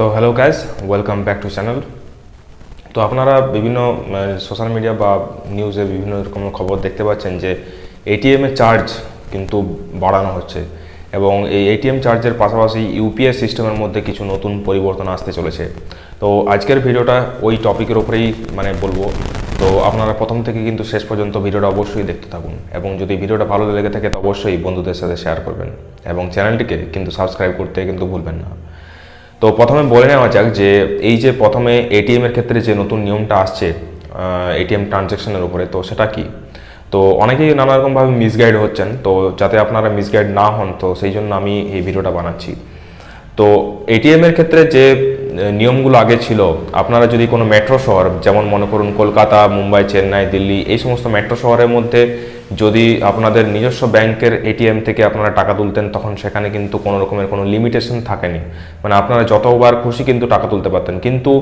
So hello guys welcome back to channel তো আপনারা বিভিন্ন সোশ্যাল মিডিয়া বা নিউজে বিভিন্ন রকম খবর দেখতে পাচ্ছেন যে এটিএমের চার্জ কিন্তু বাড়ানো হচ্ছে এবং এই এটিএম চার্জের পাশাপাশি ইউপিএস সিস্টেমের মধ্যে কিছু নতুন পরিবর্তন আসতে চলেছে। তো আজকের ভিডিওটা ওই টপিকের ওপরেই মানে বলব। তো আপনারা প্রথম থেকে কিন্তু শেষ পর্যন্ত ভিডিওটা অবশ্যই দেখতে থাকুন এবং যদি ভিডিওটা ভালো লেগে থাকে তো অবশ্যই বন্ধুদের সাথে শেয়ার করবেন এবং চ্যানেলটিকে কিন্তু সাবস্ক্রাইব করতে কিন্তু ভুলবেন না। তো প্রথমে বলে নেওয়া যাক যে এই যে প্রথমে এটিএম এর ক্ষেত্রে যে নতুন নিয়মটা আসছে এটিএম ট্রানজ্যাকশনের উপরে, তো সেটা কি? তো অনেকেই নানা রকমভাবে মিসগাইড হচ্ছেন, তো যাতে আপনারা মিসগাইড না হন, তো সেই জন্য আমি এই ভিডিওটা বানাচ্ছি। তো এটিএম এর ক্ষেত্রে যে নিয়মগুলো আগে ছিল, আপনারা যদি কোনো মেট্রো শহর, যেমন মনে করুন কলকাতা, মুম্বাই, চেন্নাই, দিল্লি, এই সমস্ত মেট্রো শহরের মধ্যে যদি আপনাদের নিজস্ব ব্যাংকের এটিএম থেকে আপনারা টাকা তুলতেন, তখন সেখানে কিন্তু কোনো রকমের কোনো লিমিটেশন থাকেনি। মানে আপনারা যতবার খুশি কিন্তু টাকা তুলতে পারতেন। কিন্তু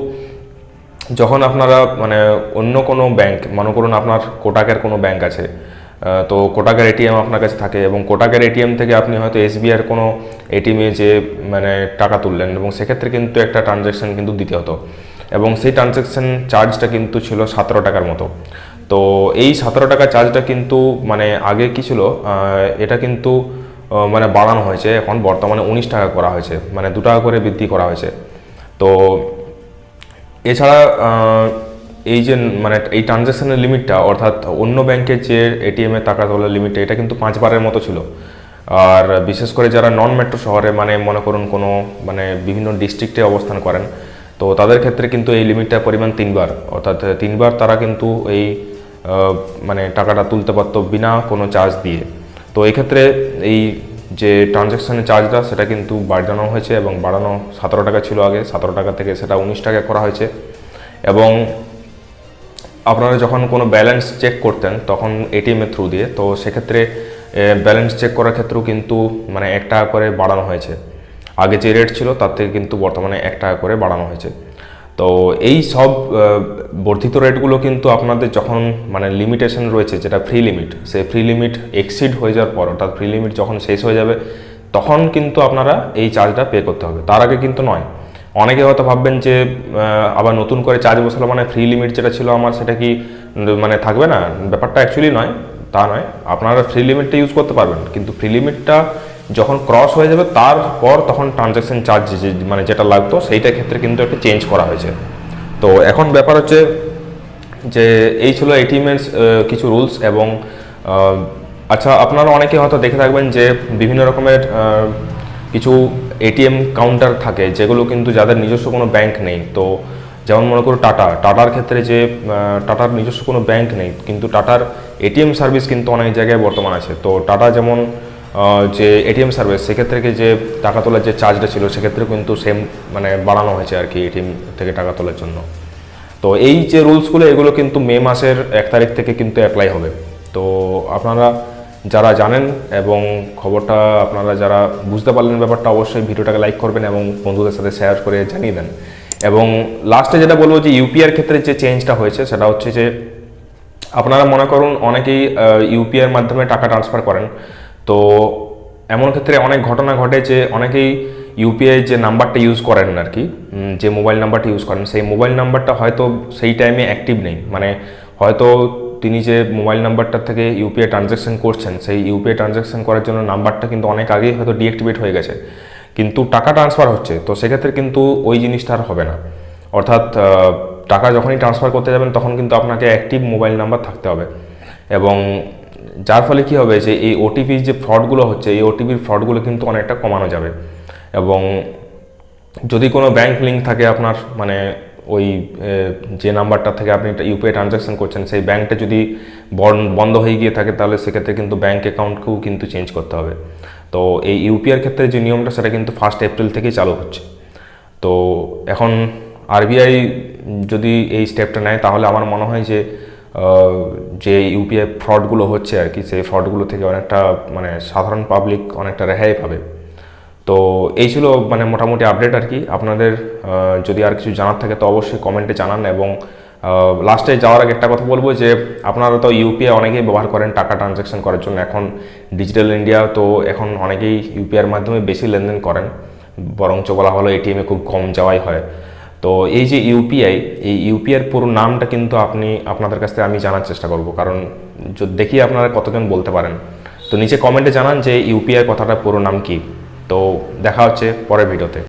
যখন আপনারা মানে অন্য কোনো ব্যাংক, মনে করুন আপনার কোটাকের কোনো ব্যাংক আছে তো কোটাকের এটিএম আপনার কাছে থাকে এবং কোটাকের এটিএম থেকে আপনি হয়তো এসবিআইয়ের কোনো এটিএমে যে মানে টাকা তুললেন এবং সেক্ষেত্রে কিন্তু একটা ট্রানজ্যাকশন কিন্তু দিতে হতো। এবং সেই ট্রানজ্যাকশন চার্জটা কিন্তু ছিল সতেরো টাকার মতো। তো এই সতেরো টাকা চার্জটা কিন্তু মানে আগে কি ছিল এটা কিন্তু মানে বাড়ানো হয়েছে, এখন বর্তমানে উনিশ টাকা করা হয়েছে মানে দু টাকা করে বৃদ্ধি করা হয়েছে। তো এছাড়া এই যে মানে এই ট্রানজ্যাকশনের লিমিটটা অর্থাৎ অন্য ব্যাংকের যে এটিএম টাকা তোলার লিমিটটা এটা কিন্তু পাঁচবারের মতো ছিল। আর বিশেষ করে যারা নন মেট্রো শহরে মানে মনে করুন কোনো মানে বিভিন্ন ডিস্ট্রিক্টে অবস্থান করেন, তো তাদের ক্ষেত্রে কিন্তু এই লিমিটটার পরিমাণ তিনবার, অর্থাৎ তিনবার তারা কিন্তু এই মানে টাকাটা তুলতে পারতো বিনা কোনো চার্জ দিয়ে। তো এই ক্ষেত্রে এই যে ট্রানজ্যাকশানের চার্জটা সেটা কিন্তু বাড়ানো হয়েছে এবং বাড়ানো সতেরো টাকা ছিল আগে। সতেরো টাকা থেকে সেটা উনিশ টাকা করা হয়েছে। এবং আপনারা যখন কোনো ব্যালেন্স চেক করতেন, তখন এটিএমের থ্রু দিয়ে। তো সেক্ষেত্রে ব্যালেন্স চেক করার ক্ষেত্রেও কিন্তু মানে এক টাকা করে বাড়ানো হয়েছে। আগে যে রেট ছিল, তার থেকে কিন্তু বর্তমানে এক টাকা করে বাড়ানো হয়েছে। তো এই সব বর্ধিত রেটগুলো কিন্তু আপনাদের যখন মানে লিমিটেশন রয়েছে, যেটা ফ্রি লিমিট সেই ফ্রি লিমিট এক্সিড হয়ে যাওয়ার পর, অর্থাৎ ফ্রি লিমিট যখন শেষ হয়ে যাবে, তখন কিন্তু আপনারা এই চার্জটা পে করতে হবে। তার আগে কিন্তু নয়। অনেকে হয়তো ভাববেন যে আবার নতুন করে চার্জ বসালো মানে ফ্রি লিমিট যেটা ছিল আমার, সেটা কি মানে থাকবে না? ব্যাপারটা অ্যাকচুয়ালি নয়, তা নয়। আপনারা ফ্রি লিমিটটা ইউজ করতে পারবেন। কিন্তু ফ্রি লিমিটটা যখন ক্রস হয়ে যাবে, তারপর তখন ট্রানজ্যাকশন চার্জ মানে যেটা লাগতো, সেইটার ক্ষেত্রে কিন্তু একটা চেঞ্জ করা হয়েছে। তো এখন ব্যাপার হচ্ছে যে, এই ছিল এটিএমের কিছু রুলস এবং আচ্ছা আপনারা অনেকে হয়তো দেখে থাকবেন যে, বিভিন্ন রকমের কিছু এটিএম কাউন্টার থাকে, যেগুলো কিন্তু যাদের নিজস্ব কোনো ব্যাংক নেই। তো যেমন মনে করো টাটা টাটার ক্ষেত্রে যে টাটার নিজস্ব কোনো ব্যাংক নেই, কিন্তু টাটার এটিএম সার্ভিস কিন্তু অনেক জায়গায় বর্তমান আছে। তো টাটা যেমন যে এটিএম সার্ভিস সেক্ষেত্রে যে টাকা তোলার যে চার্জটা ছিল, সেক্ষেত্রে কিন্তু সেম মানে বাড়ানো হয়েছে আর কি এটিএম থেকে টাকা তোলার জন্য। তো এই যে রুলসগুলো এগুলো কিন্তু মে মাসের এক তারিখ থেকে কিন্তু অ্যাপ্লাই হবে। তো আপনারা যারা জানেন এবং খবরটা আপনারা যারা বুঝতে পারলেন ব্যাপারটা, অবশ্যই ভিডিওটাকে লাইক করবেন এবং বন্ধুদের সাথে শেয়ার করে জানিয়ে দেন। এবং লাস্টে যেটা বলব যে ইউপিআর ক্ষেত্রে যে চেঞ্জটা হয়েছে, সেটা হচ্ছে যে আপনারা মনে করুন, অনেকেই ইউপিআইয়ের মাধ্যমে টাকা ট্রান্সফার করেন। তো এমন ক্ষেত্রে অনেক ঘটনা ঘটে যে অনেকেই ইউপিআই যে নাম্বারটা ইউজ করেন আর কি যে মোবাইল নাম্বারটা ইউজ করেন, সেই মোবাইল নাম্বারটা হয়তো সেই টাইমে অ্যাক্টিভ নেই। মানে হয়তো তিনি যে মোবাইল নাম্বারটা থেকে ইউপিআই ট্রানজ্যাকশন করছেন, সেই ইউপিআই ট্রানজ্যাকশন করার জন্য নাম্বারটা কিন্তু অনেক আগেই হয়তো ডিঅ্যাক্টিভেট হয়ে গেছে। কিন্তু টাকা ট্রান্সফার হচ্ছে, তো সেক্ষেত্রে কিন্তু ওই জিনিসটা আর হবে না। অর্থাৎ টাকা যখনই ট্রান্সফার করতে যাবেন, তখন কিন্তু আপনাকে অ্যাক্টিভ মোবাইল নাম্বার থাকতে হবে। এবং যার ফলে কি হবে যে এই ওটিপির যে ফ্রডগুলো হচ্ছে, এই ওটিপির ফ্রডগুলো কিন্তু অনেকটা কমানো যাবে। এবং যদি কোনো ব্যাংক লিঙ্ক থাকে আপনার মানে ওই যে নাম্বারটা থেকে আপনি ইউপিআই ট্রানজ্যাকশন করছেন, সেই ব্যাংকটা যদি বন- বন্ধ হয়ে গিয়ে থাকে, তাহলে সেক্ষেত্রে কিন্তু ব্যাংক অ্যাকাউন্টকেও কিন্তু চেঞ্জ করতে হবে। তো এই ইউপিআইয়ের ক্ষেত্রে যে নিয়মটা, সেটা কিন্তু ফার্স্ট এপ্রিল থেকেই চালু হচ্ছে। তো এখন আরবিআই যদি এই স্টেপটা নেয়, তাহলে আমার মনে হয় যে যে ইউপিআই ফ্রডগুলো হচ্ছে আর কি, সেই ফ্রডগুলো থেকে অনেকটা মানে সাধারণ পাবলিক অনেকটা রেহাই পাবে। তো এই ছিল মানে মোটামুটি আপডেট আর কি। আপনাদের যদি আর কিছু জানার থাকে তো অবশ্যই কমেন্টে জানান এবং লাস্টে যাওয়ার আগে একটা কথা বলব যে, আপনারা তো ইউপিআই অনেকেই ব্যবহার করেন টাকা ট্রানজ্যাকশন করার জন্য। এখন ডিজিটাল ইন্ডিয়া তো এখন অনেকেই ইউপিআইয়ের মাধ্যমে বেশি লেনদেন করেন, বরঞ্চ বলা হলো এটিএমে খুব কম যাওয়াই হয়। তো এই যে ইউপিআই, এই ইউপিআইয়ের পুরো নামটা কিন্তু আপনি আপনাদের কাছ থেকে আমি জানার চেষ্টা করব। কারণ দেখি আপনারা কতজন বলতে পারেন। তো নিচে কমেন্টে জানান যে ইউপিআই কথাটা পুরো নাম কি। তো দেখা হচ্ছে পরের ভিডিওতে।